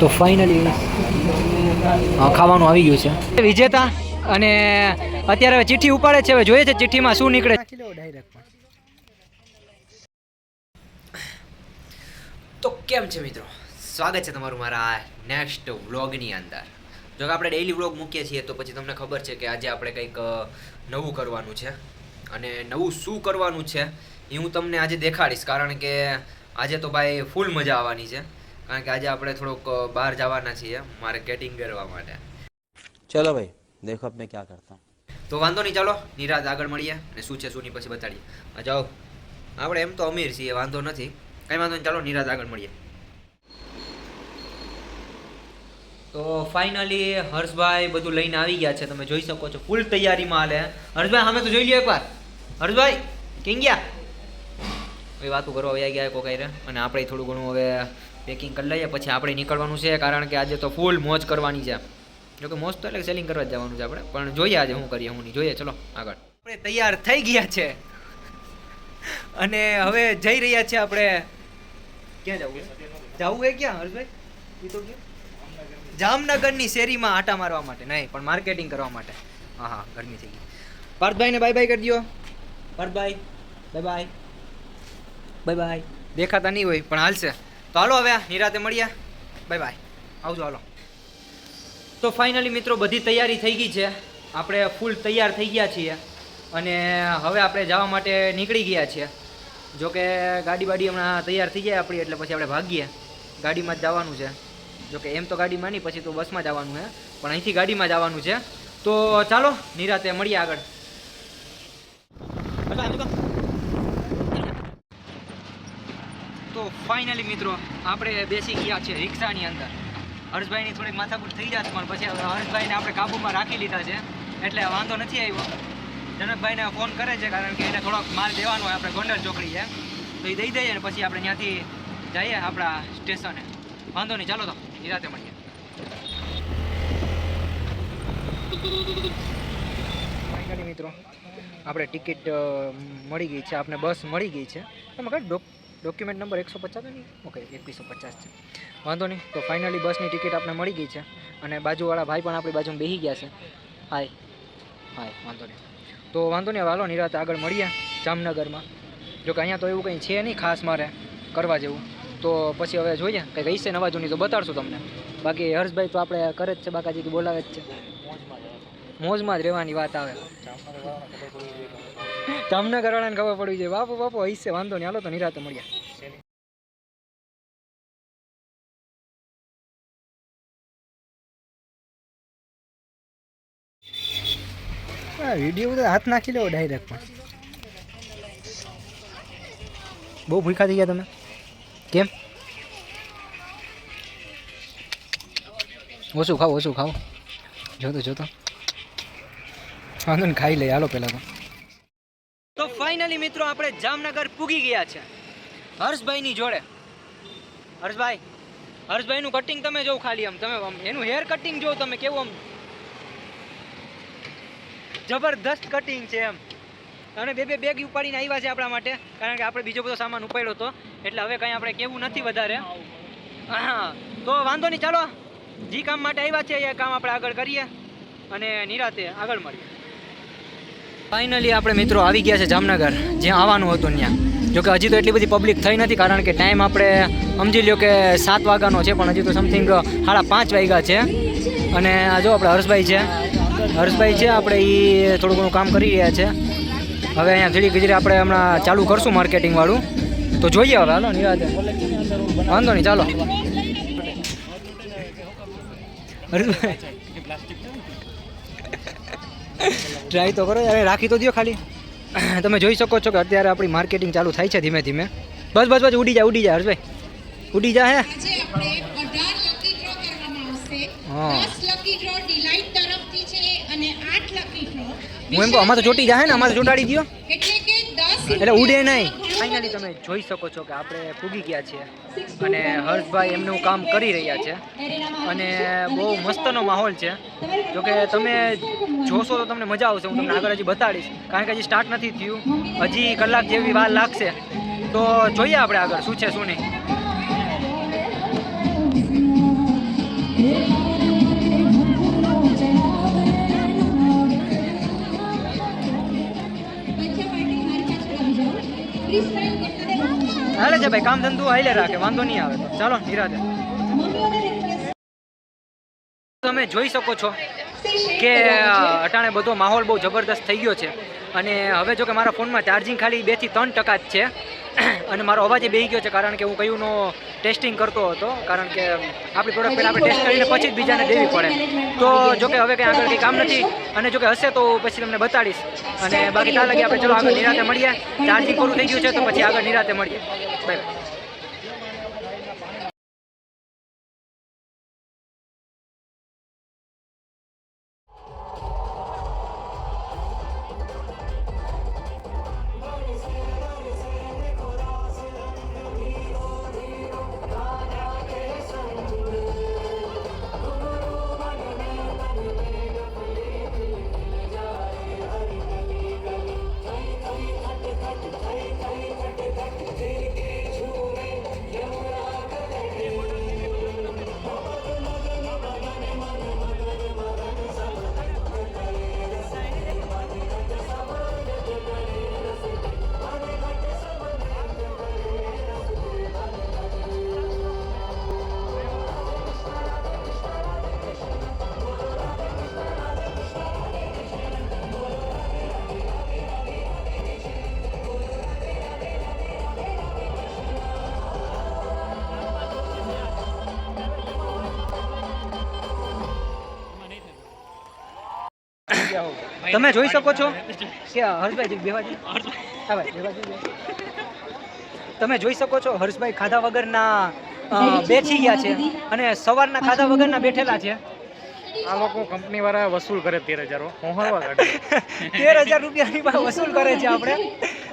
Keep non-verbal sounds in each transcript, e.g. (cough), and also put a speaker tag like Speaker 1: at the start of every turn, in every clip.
Speaker 1: તો ફાઇનલી ખાવાનું આવી ગયું છે. વિજેતા અને અત્યારે હવે ચિઠ્ઠી ઉપાડે છે હવે જોઈએ છે ચિઠ્ઠીમાં શું નીકળે. તો કેમ છે મિત્રો? સ્વાગત છે તમારું મારા નેક્સ્ટ વ્લોગની અંદર. જો કે આપણે ડેઈલી વ્લોગ મૂકીએ છીએ તો પછી તમને ખબર છે કે આજે આપણે કંઈક નવું કરવાનું છે. અને નવું શું કરવાનું છે એ હું તમને આજે દેખાડીશ. કારણ કે આજે તો ભાઈ ફૂલ મજા આવવાની છે. કારણ કે આજે આપણે થોડોક બહાર જવાના છીએ માર્કેટિંગ કરવા માટે.
Speaker 2: ચલો ભાઈ દેખો મેં ક્યાં કરતા.
Speaker 1: તો વાંધો નહીં ચાલો નિરાજ આગળ મળીએ અને શું છે શું નહીં પછી બતાડીએ. જાઓ. આપણે એમ તો અમીર છીએ વાંધો નથી. કંઈ વાંધો નહીં ચાલો નિરાજ આગળ મળીએ. તો ફાઇનલી હર્ષભાઈ બધું લઈને આવી ગયા છે તમે જોઈ શકો છો ફૂલ તૈયારીમાં હાલે. હર્ષભાઈ અમે તો જોઈ લઈએ એકવાર. હર્ષભાઈ કેમ ગયા? એ વાતો કરવા વયા ગયા કોકાઈ રે અને આપણે થોડું ઘણું હવે પેકિંગ કરી લઈએ, પછી આપણે નીકળવાનું છે, કારણ કે આજે તો ફૂલ મોજ કરવાની છે. જોકે મોજ તો એટલે સેલિંગ કરવા જ જવાનું છે આપણે. પણ જોઈએ આજે હું કરીએ, હું નહીં. જોઈએ, ચલો, આગળ. આપણે તૈયાર થઈ ગયા છે. અને હવે જઈ રહ્યા છે આપણે. ક્યાં જવું? જવું હે ક્યાં, હર્ષભાઈ? તો જામનગરની શેરીમાં આટા મારવા માટે. નહીં, પણ માર્કેટિંગ કરવા માટે. હા હા, ગરમી થઈ ગઈ. પાર્થભાઈને બાય બાય કરી દો પાર્થભાઈ બાય બાય બાય બાય દેખાતા નહીં હોય, પણ હાલશે. તો હાલો હવે નિરાતે મળીએ. બાય બાય આવજો, હાલો. તો ફાઇનલી મિત્રો બધી તૈયારી થઈ ગઈ છે. આપણે ફૂલ તૈયાર થઈ ગયા છીએ. અને હવે આપણે જવા માટે નીકળી ગયા છીએ. જો કે ગાડી બાડી હમણાં તૈયાર થઈ જાય આપણી, એટલે પછી આપણે ભાગીએ. ગાડીમાં જ જવાનું છે. જો કે એમ તો ગાડીમાં નહીં, પછી તો બસમાં જવાનું છે. પણ અહીંથી ગાડીમાં જવાનું છે. તો ચાલો, નિરાતે મળીએ આગળ તો ફાઇનલી મિત્રો, આપણે બેસી ગયા છે રિક્ષાની અંદર. હર્ષભાઈની થોડીક માથાકૂટ થઈ જાત પણ પછી હર્ષભાઈને આપણે કાબૂમાં રાખી લીધા છે. એટલે વાંધો નથી આવ્યો. જનકભાઈને ફોન કરે છે કારણ કે એને થોડોક માલ દેવાનો હોય, આપણે ગોંડલ ચોકડી છે તો એ દઈ દઈએ ને પછી આપણે ત્યાંથી જઈએ આપણા સ્ટેશને. વાંધો નહીં, ચાલો તો, નિરાતે મળીએ. ફાઇનલી મિત્રો, આપણે ટિકિટ મળી ગઈ છે આપણે બસ મળી ગઈ છે. એમાં કાંઈ ડોક્યુમેન્ટ નંબર એકસો પચાસ નહીં ઓકે એકવીસો પચાસ છે. વાંધો નહીં. તો ફાઇનલી બસની ટિકિટ આપણે મળી ગઈ છે. અને બાજુવાળા ભાઈ પણ આપણી બાજુમાં બેસી ગયા છે. હાય હાય વાંધો નહીં. તો વાંધો નહીં, હવે હાલો, નિરાતે આગળ મળીએ જામનગરમાં. જો કે અહીંયા તો એવું કંઈ છે નહીં ખાસ મારે કરવા જેવું. તો પછી હવે જોઈએ કંઈક હશે નવા જૂની તો બતાડશું તમને. બાકી હર્ષભાઈ તો આપણે કરે જ છે, બાકાજી બોલાવે જ છે. મોજમાં જ રહેવાની વાત આવે. જામનગર વાળાને ખબર પડવી જોઈએ. બાપુ બાપુ હશે વાંધો નહીં. હાલો તો નિરાતે મળ્યા વીડિયો તો હાથ નાખી લેવો ડાયરેક્ટ પણ. બહુ ભૂખા થઈ ગયા તમે? કેમ? ઓછું ખાઓ ઓછું ખાઓ. જોતો જોતો. વાંધો ખાઈ લઈએ હાલો પહેલાં તો. ફાઇનલી મિત્રો આપણે જામનગર પૂગી ગયા છે. હર્ષભાઈની જોડે. હર્ષભાઈ, હર્ષભાઈનું કટિંગ તમે જોવો ખાલી આમ, તમે એનું હેર કટિંગ જોવો તમે, કેવું આમ? જબરદસ્ત કટિંગ છે એમ. અને બે બે બેગ ઉપાડીને આવ્યા છે આપણા માટે, કારણ કે આપણે બીજો બધો સામાન ઉપાડ્યો હતો, એટલે હવે કંઈ આપણે કેવું નથી વધારે. હા, તો વાંધો નહીં, ચાલો. જે કામ માટે આવ્યા છે એ કામ આપણે આગળ કરીએ. અને નિરાતે આગળ મળીએ. ફાઇનલી આપણે મિત્રો આવી ગયા છે જામનગર, જ્યાં આવવાનું હતું ત્યાં. જોકે હજી તો એટલી બધી પબ્લિક થઈ નથી, કારણ કે ટાઈમ આપણે સમજી લ્યો કે સાત વાગ્યાનો છે, પણ હજી તો સમથિંગ સાડા પાંચ વાગ્યા છે. અને આ જો આપણે હર્ષભાઈ છે. હર્ષભાઈ છે, આપણે એ થોડું ઘણું કામ કરી રહ્યા છે. હવે અહીંયા ધીરી ગીજરી આપણે હમણાં ચાલુ કરશું માર્કેટિંગવાળું તો જોઈએ હવે, હાલો, નિરાતે. વાંધો નહીં, ચાલો. હર્ષભાઈ. (laughs) ટ્રાય તો કરો યાર રાખી તો દો ખાલી. (clears throat) તમે જોઈ શકો છો કે અત્યારે આપણી માર્કેટિંગ ચાલુ થાય છે ધીમે ધીમે. બસ બસ બસ ઉડી જાય ઉડી જાય હર્ષભાઈ. ઉડી જા હે.
Speaker 3: આજે આપણે 18 લકી ડ્રો કરવામાં આવશે.
Speaker 1: હા.
Speaker 3: 10 લકી ડ્રો ડિલાઇટ તરફથી છે અને 8 લકી ડ્રો
Speaker 1: હું એમ કહું અમારે તો ચોટી જાય ને અમારે તો ચોટાડી દો
Speaker 3: એટલે કે 10
Speaker 1: એટલે ઉડે નહીં. ફાઇનલી તમે જોઈ શકો છો કે આપણે પૂગી ગયા છીએ. અને હર્ષભાઈ એમનું કામ કરી રહ્યા છે. અને બહુ મસ્તનો માહોલ છે. જો કે તમે જોશો તો તમને મજા આવશે. હું તમને આગળ હજી બતાડીશ. કારણ કે હજી સ્ટાર્ટ નથી થયું. હજી કલાક જેવી વાર લાગશે. તો જોઈએ આપણે આગળ શું છે, શું નહીં. હાલે છે ભાઈ, કામ ધંધો હાલે રાખે, વાંધો નહીં આવે ચાલો નિરાતે તમે જોઈ શકો છો કે અટાણે બધો માહોલ બહુ જબરદસ્ત થઈ ગયો છે. અને હવે જો કે મારા ફોનમાં ચાર્જિંગ ખાલી બેથી ત્રણ ટકા જ છે. અને મારો અવાજ એ બેહી ગયો છે કારણ કે હું કયુંનો ટેસ્ટિંગ કરતો હતો કારણ કે આપણી પ્રોડક્ટ પહેલાં આપણે ટેસ્ટ કરીને પછી જ બીજાને દેવી પડે. તો જો કે હવે કંઈ આગળ કંઈ કામ નથી અને જો કે હશે તો પછી તમને બતાડીશ. અને બાકી ત્યાં લગી આપણે ચલો આગળ નિરાતે મળીએ. ચાર્જિંગ પૂરું થઈ ગયું છે તો પછી આગળ નિરાતે મળીએ. બાય. તમે જોઈ શકો છો. કે હર્ષભાઈ બેવાજી. હા ભાઈ બેવાજી. તમે જોઈ શકો છો હર્ષભાઈ ખાધા વગરના બેસી ગયા છે અને સવારના ખાધા વગરના બેઠેલા છે.
Speaker 4: આ લોકો કંપની વાળા વસૂલ કરે તેર હજાર. (laughs)
Speaker 1: તેર હજાર રૂપિયાની વસૂલ કરે છે આપણે.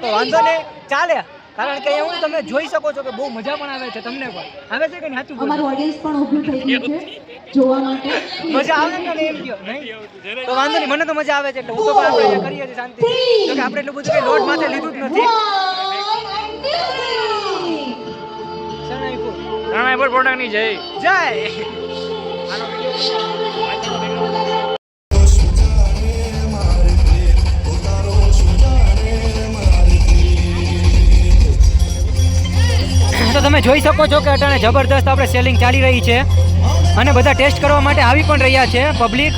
Speaker 1: તો વાંધો નહીં ચાલે. કારણ કે એવું તમે જોઈ શકો છો કે બહુ મજા પણ આવે છે તમને પણ. આવે છે કે નહીં? સાચું
Speaker 5: અમારું ઓડિયન્સ પણ ઊભું થઈ ગયું છે. જોવા માટે
Speaker 1: મજા આવે ને એમ કહો નહીં? તો વાંધો નહીં મને તો મજા આવે છે એટલે હું તો પણ આપણે કરીએ છીએ શાંતિ. જો કે આપણે એટલું બધું કઈ લોડ માથે લીધું જ નથી. શરણાઈ ફૂલ.
Speaker 4: રાણા પર પ્રોડક્ટની જય.
Speaker 1: જય. તો તમે જોઈ શકો છો કે અટાણે જબરદસ્ત આપણે સેલિંગ ચાલી રહી છે. અને બધા ટેસ્ટ કરવા માટે આવી પણ રહ્યા છે પબ્લિક.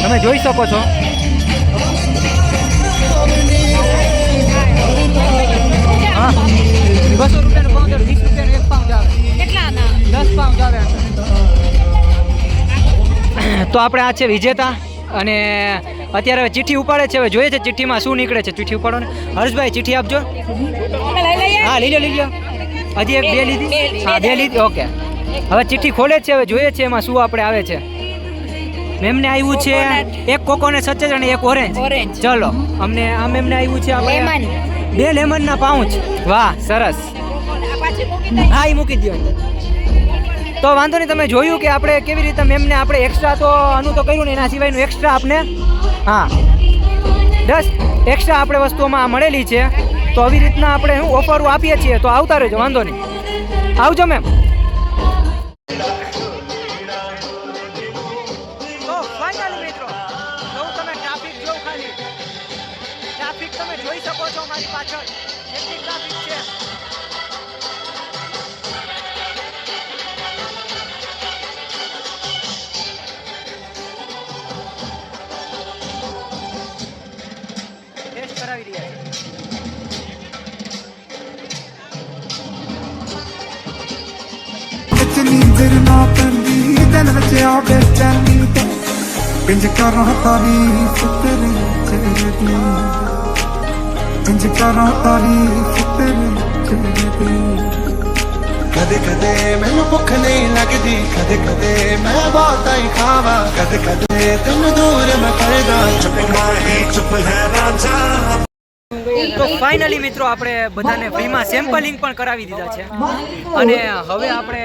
Speaker 1: તમે જોઈ શકો છો. બસો રૂપિયાનું પાઉન્ડ વીસ રૂપિયાનું એક પાઉન્ડ આવે.
Speaker 3: કેટલાના?
Speaker 1: દસ પાઉન્ડ આવે. તો આપણે આ છે વિજેતા અને અત્યારે ચિઠ્ઠી ઉપાડે છે હવે જોઈએ છે ચિઠ્ઠીમાં શું નીકળે છે. ચિઠ્ઠી ઉપાડો ને. હર્ષભાઈ ચિઠ્ઠી આપજો. હા લઈ લો લઈ લો. હજી એક બે લીધી. હા બે લીધી. ઓકે. હવે ચિઠ્ઠી ખોલે છે હવે જોઈએ છે એમાં શું આપણે આવે છે. મેમને આવ્યું છે એક કોકોને સચેજ અને એક ઓરેન્જ. ચલો અમને આ મેમને આવ્યું છે આપણે. બે લેમનના પાઉચ. વાહ સરસ. હા એ મૂકી દો તો વાંધો નહીં તમે જોયું કે આપણે કેવી રીતે મેમને આપણે એક્સ્ટ્રા તો આનું તો કર્યું ને એના સિવાયનું એક્સ્ટ્રા આપણે હા. દસ એક્સ્ટ્રા આપણે વસ્તુઓમાં મળેલી છે. તો આવી રીતના આપણે શું ઓફરો આપીએ છીએ. તો આવતા રહેજો વાંધો નહીં. આવજો મેમ
Speaker 6: ਪੈਂਦੀ ਦਿਲ ਵਿੱਚ ਆ ਬੇਚੈਨੀ ਤੇ ਇੰਜ ਕਰਾਂ ਤਾਰੀਫ ਤੇਰੇ ਚਿਹਰੇ ਦੀ ਇੰਜ ਕਰਾਂ ਤਾਰੀਫ ਤੇਰੇ ਚਿਹਰੇ ਦੀ
Speaker 7: ਕਦੇ ਕਦੇ ਮੈਨੂੰ ਭੁੱਖ ਨਹੀਂ ਲੱਗਦੀ ਕਦੇ ਕਦੇ ਮੈਂ ਬਹੁਤ ਹੀ ਖਾਵਾਂ ਕਦੇ ਕਦੇ ਤੈਨੂੰ ਦੂਰ ਮੈਂ ਕਰਦਾ ਚੁੱਪ ਮਾਹੀ ਚੁੱਪ ਹੈ ਰਾਂਝਾ
Speaker 1: તો ફાઇનલી મિત્રો આપણે બધાને ફ્રીમાં સેમ્પલિંગ પણ કરાવી દીધા છે અને હવે આપણે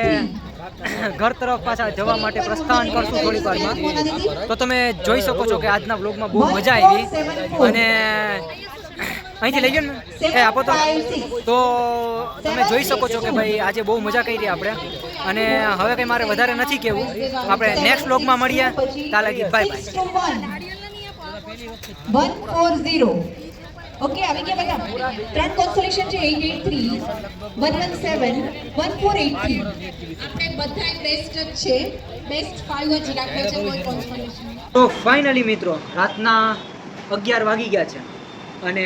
Speaker 1: (laughs) ઘર તરફ પાછા જવા માટે પ્રસ્થાન કરશું થોડીક વારમાં. તો તમે જોઈ શકો છો કે આજના બ્લોગમાં બહુ મજા આવી અને અહીંથી લઈ ગયો ને. એ, આપો તો. તો તમે જોઈ શકો છો કે ભાઈ આજે બહુ મજા કરી આપણે. અને હવે કંઈ મારે વધારે નથી કહેવું. આપણે નેક્સ્ટ બ્લોગમાં મળીએ. ત્યાં ગીત bye bye
Speaker 3: one four zero okay આવી ગયા બધા ત્રણ કોન્સોલેશન છે eight eight three one one seven one four eight three
Speaker 5: આપણે બધા બેસ્ટ જ છે બેસ્ટ 5 જ રાખ્યા છે કોઈ કોન્સોલેશન
Speaker 1: તો ફાઇનલી મિત્રો, રાતના અગિયાર વાગી ગયા છે અને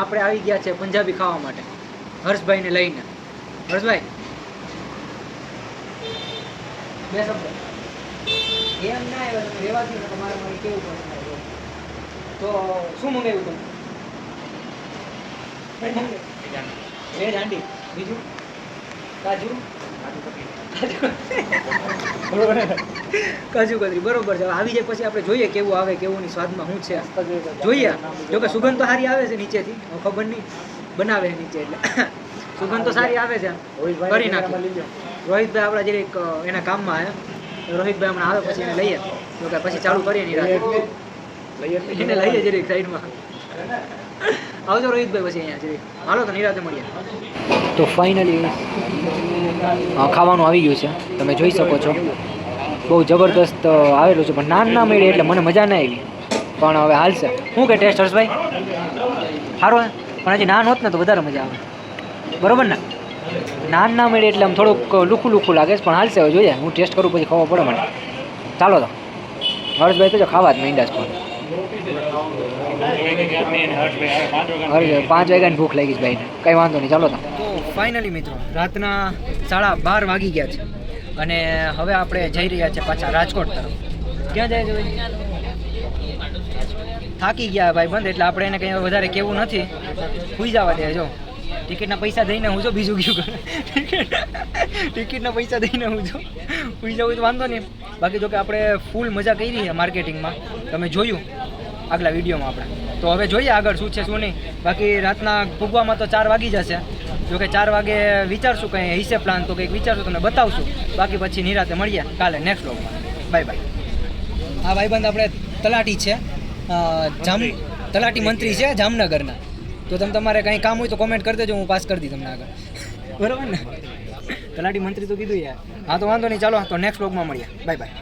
Speaker 1: આપણે આવી ગયા છે પંજાબી ખાવા માટે, હર્ષભાઈને લઈને. હર્ષભાઈ? બે શબ્દ. એમ ના આવ્યો તમે રહેવા દો ને, તમારે મને કેવું પડે તો શું મંગાવ્યું તમે? બીજું? કાજુ? કાજુ. કતરી બરોબર છે. આવી જાય પછી આપણે જોઈએ કેવું આવે કેવું નહીં સ્વાદમાં શું છે. જોઈએ. જો કે સુગંધ તો સારી આવે છે નીચેથી. ખબર નહીં. બનાવે નીચે એટલે. સુગંધ તો સારી આવે છે. કરી નાખી. રોહિતભાઈ આપણા જે એના કામમાં આવ્યા. રોહિતભાઈ હમણાં આવે પછી એને લઈએ. જો કે પછી ચાલુ કરીએ નહીં એને લઈએ જરીક સાઈડમાં. આવજો રોહિતભાઈ પછી અહીંયા જરીક હાલો તો નિરાતે મળીએ. તો ફાઇનલી ખાવાનું આવી ગયું છે. તમે જોઈ શકો છો. બહુ જબરદસ્ત આવેલું છે, પણ નાન ના મળી એટલે મને મજા ના આવી. પણ હવે હાલશે. શું કે ટેસ્ટ હર્ષભાઈ સારો પણ હજી નાન હોત ને તો વધારે મજા આવે. બરોબર ને? નાન ના મળી એટલે આમ થોડુંક લુખું લુખું લાગે છે, પણ હાલશે હવે જોઈએ. હું ટેસ્ટ કરું પછી ખબર પડે મને. ચાલો તો. હર્ષભાઈ તો જો ખાવા જ માંડ્યા છે. પણ પાંચ વાગ્યાની ભૂખ લાગી ભાઈ કંઈ વાંધો નહીં, ચાલો તો. ફાઇનલી મિત્રો, રાતના સાડા બાર વાગી ગયા છે. અને હવે આપણે જઈ રહ્યા છે પાછા રાજકોટ તરફ. ક્યાં જાય છે થાકી ગયા ભાઈ, બંધ. એટલે આપણે એને કંઈ વધારે કેવું નથી. સુઈ જવા દે, જો. ટિકિટના પૈસા દઈને હું જો બીજું કયું ટિકિટના પૈસા દઈને હું જો સુઈ જવું તો વાંધો નહીં. બાકી જો કે આપણે ફૂલ મજા કરી છે માર્કેટિંગમાં તમે જોયું? આગલા વિડીયોમાં આપણે. તો હવે જોઈએ આગળ શું છે શું નહીં. બાકી રાતના ભૂગવામાં તો ચાર વાગી જશે. જો કે ચાર વાગે વિચારશું કંઈ હિસે પ્લાન તો કંઈક વિચારશું તમને બતાવશું. બાકી પછી નિરાતે મળીએ. કાલે નેક્સ્ટ વ્લોગમાં બાય બાય આ ભાઈબંધ આપણે તલાટી છે. જામ તલાટી મંત્રી. છે જામનગરના. તો તમે તમારે કંઈ કામ હોય તો કોમેન્ટ કરી દેજો હું પાસ કરી દી તમને આગળ. બરાબર ને? તલાટી મંત્રી તો કીધું યાર. હા તો વાંધો નહીં. ચાલો તો નેક્સ્ટ વ્લોગમાં મળીએ. Bye bye